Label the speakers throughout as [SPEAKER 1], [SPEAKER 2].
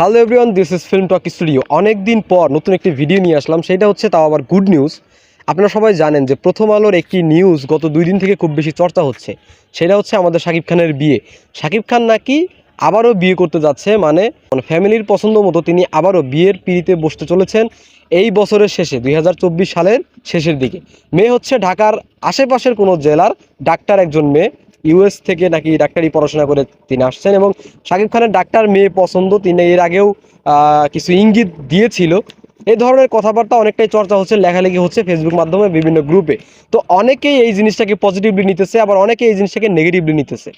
[SPEAKER 1] Hello everyone this is film talk studio অনেক দিন পর নতুন একটি ভিডিও নিয়ে আসলাম, সেটা হচ্ছে তাও আবার গুড নিউজ আপনারা সবাই জানেন যে প্রথম আলোর একটি নিউজ গত দুই দিন থেকে খুব বেশি চর্চা হচ্ছে। সেটা হচ্ছে আমাদের শাকিব খানের বিয়ে। শাকিব খান নাকি আবারও বিয়ে করতে যাচ্ছে মানে মানে ফ্যামিলির পছন্দ মতো তিনি আবারও বিয়ের পিড়িতে বসতে চলেছেন এই বছরের শেষে, দুই হাজার চব্বিশ সালের শেষের দিকে। মেয়ে হচ্ছে ঢাকার আশেপাশের কোনো জেলার ডাক্তার একজন মেয়ে। ইউএস থেকে নাকি ডাক্তারি পড়াশোনা করে তিনি আসছেন এবং শাকিব খানের ডাক্তার মেয়ে পছন্দ, তিনি এর আগেও কিছু ইঙ্গিত দিয়েছিল। এই ধরনের কথাবার্তা অনেকটাই চর্চা হচ্ছে, লেখালেখি হচ্ছে ফেসবুক মাধ্যমে বিভিন্ন গ্রুপে। তো অনেকেই এই জিনিসটাকে পজিটিভলি নিতেছে, আবার অনেকে এই জিনিসটাকে নেগেটিভলি নিতেছে।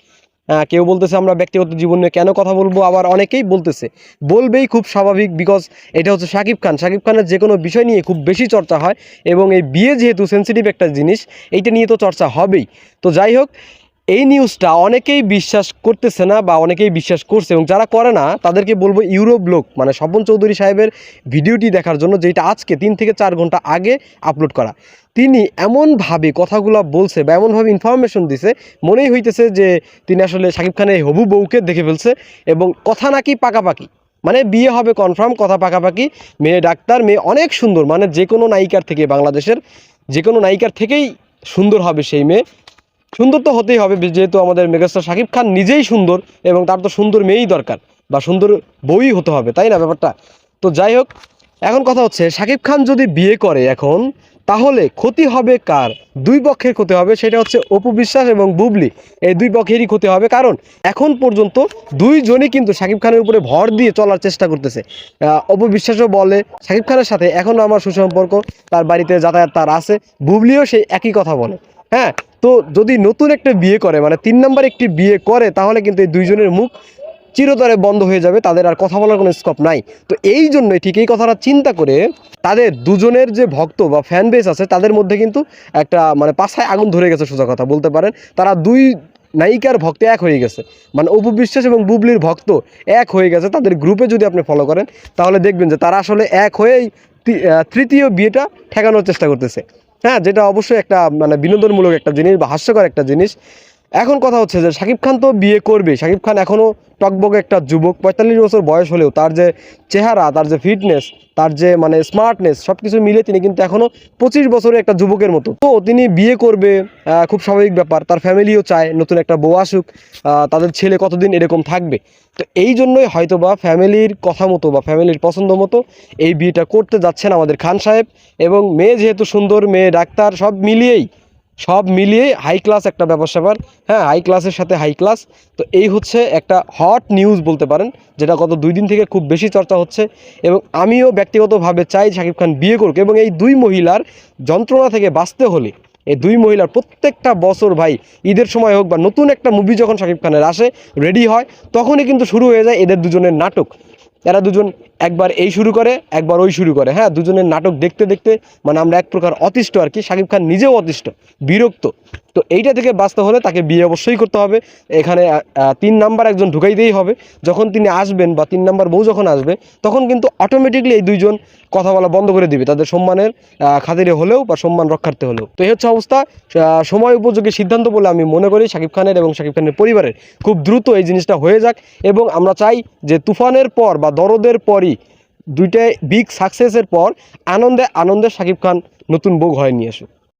[SPEAKER 1] কেউ বলতেছে, আমরা ব্যক্তিগত জীবন নিয়ে কেন কথা বলব? আবার অনেকেই বলতেছে, বলবেই খুব স্বাভাবিক বিকজ এটা হচ্ছে শাকিব খান। শাকিব খানের যে কোনো বিষয় নিয়ে খুব বেশি চর্চা হয় এবং এই বিয়ে যেহেতু সেন্সিটিভ একটা জিনিস, এইটা নিয়ে তো চর্চা হবেই। তো যাই হোক এই নিউজটা অনেকেই বিশ্বাস করতেছে না বা অনেকেই বিশ্বাস করছে এবং যারা করে না, তাদেরকে বলব ইউরোপ লোক মানে স্বপন চৌধুরী সাহেবের ভিডিওটি দেখার জন্য যেটা আজকে তিন থেকে চার ঘণ্টা আগে আপলোড করা। তিনি এমনভাবে কথাগুলো বলছে বা এমনভাবে ইনফরমেশন দিছে, মনেই হইতেছে যে তিনি আসলে শাকিব খানের হবু বউকে দেখে ফেলছে এবং কথা নাকি পাকাপাকি। মানে বিয়ে হবে কনফার্ম কথা পাকাপাকি, মেয়ে ডাক্তার, মেয়ে অনেক সুন্দর মানে যে কোনো নায়িকার থেকে বাংলাদেশের যে কোনো নায়িকার থেকেই সুন্দর হবে সেই মেয়ে। সুন্দর তো হতেই হবে, যেহেতু আমাদের মেগাস্টার শাকিব খান নিজেই সুন্দর এবং তার তো সুন্দর মেয়েই দরকার বা সুন্দর বউই হতে হবে, তাই না ব্যাপারটা? তো যাই হোক, এখন কথা হচ্ছে, শাকিব খান যদি বিয়ে করে এখন, তাহলে ক্ষতি হবে কার? দুই পক্ষের ক্ষতি হবে, সেটা হচ্ছে অপু বিশ্বাস এবং বুবলি। এই দুই পক্ষেরই ক্ষতি হবে, কারণ এখন পর্যন্ত দুইজনই কিন্তু শাকিব খানের উপরে ভর দিয়ে চলার চেষ্টা করতেছে। অপু বিশ্বাসও বলে, শাকিব খানের সাথে এখনও আমার সুসম্পর্ক, তার বাড়িতে যাতায়াত তার আছে, বুবলিও সেই একই কথা বলে। হ্যাঁ তো যদি নতুন একটা বিয়ে করে মানে তিন নাম্বার একটি বিয়ে করে, তাহলে কিন্তু এই দুইজনের মুখ চিরতরে বন্ধ হয়ে যাবে, তাদের আর কথা বলার কোনো স্কোপ নাই। তো এই জন্যই ঠিক এই কথাটা চিন্তা করে তাদের দুজনের যে ভক্ত বা ফ্যান বেস আছে, তাদের মধ্যে কিন্তু একটা মানে পাছায় আগুন ধরে গেছে সোজা কথা বলতে পারেন। তারা দুই নায়িকার ভক্ত এক হয়ে গেছে। মানে অপু বিশ্বাস এবং বুবলির ভক্ত এক হয়ে গেছে, তাদের গ্রুপে যদি আপনি ফলো করেন, তাহলে দেখবেন যে তারা আসলে এক হয়েই তৃতীয় বিয়েটা ঠেকানোর চেষ্টা করতেছে। হ্যাঁ যেটা অবশ্যই একটা মানে বিনোদনমূলক একটা জিনিস বা হাস্যকর একটা জিনিস। এখন কথা হচ্ছে যে শাকিব খান তো বিয়ে করবে শাকিব খান এখনও টকবকে একটা যুবক, পঁয়তাল্লিশ বছর বয়স হলেও তার যে চেহারা, তার যে ফিটনেস তার যে মানে স্মার্টনেস সব কিছু মিলে তিনি কিন্তু এখনও পঁচিশ বছরের একটা যুবকের মতো। তো তিনি বিয়ে করবে খুব স্বাভাবিক ব্যাপার। তার ফ্যামিলিও চায়, নতুন একটা বউ আসুক তাদের ছেলে কতদিন এরকম থাকবে? তো এই জন্যই হয়তো বা ফ্যামিলির কথা মতো বা ফ্যামিলির পছন্দ মতো এই বিয়েটা করতে যাচ্ছেন আমাদের খান সাহেব এবং মেয়ে যেহেতু সুন্দর, মেয়ে, ডাক্তার, সব মিলিয়েই সব মিলিয়ে হাই ক্লাস একটা ব্যাপার স্যাপার হ্যাঁ হাই ক্লাসের সাথে হাই ক্লাস তো এই হচ্ছে একটা হট নিউজ বলতে পারেন, যেটা গত দুই দিন থেকে খুব বেশি চর্চা হচ্ছে। এবং আমিও ব্যক্তিগতভাবে চাই শাকিব খান বিয়ে করুক এবং এই দুই মহিলার যন্ত্রণা থেকে বাঁচতে হলে, এই দুই মহিলার প্রত্যেকটা বছর ভাই, ঈদের সময় হোক বা নতুন একটা মুভি যখন শাকিব খানের আসে রেডি হয়, তখনই কিন্তু শুরু হয়ে যায় এদের দুজনের নাটক। এরা দুজন একবার এই শুরু করে, একবার ওই শুরু করে। হ্যাঁ দুজনের নাটক দেখতে দেখতে মানে আমরা এক প্রকার অতিষ্ঠ আর কি, শাকিব খান নিজেও অতিষ্ঠ, বিরক্ত। তো এইটা থেকে বাঁচতে হলে তাকে বিয়ে অবশ্যই করতে হবে। এখানে তিন নাম্বার একজন ঢুকাইতেই হবে। যখন তিনি আসবেন বা তিন নাম্বার বউ যখন আসবে, তখন কিন্তু অটোমেটিকলি এই দুইজন কথা বলা বন্ধ করে দিবে। তাদের সম্মানের খাতিরে হলেও বা সম্মান রক্ষার্থে হলেও। তো এই হচ্ছে অবস্থা। সময় উপযোগী সিদ্ধান্ত বলে আমি মনে করি শাকিব খানের এবং শাকিব খানের পরিবারের। খুব দ্রুত এই জিনিসটা হয়ে যাক এবং আমরা চাই যে তুফানের পর বা দরদের পরই দুইটাই বিগ সাকসেসের পর আনন্দে আনন্দে শাকিব খান নতুন বউ ঘরে নিয়ে আসুক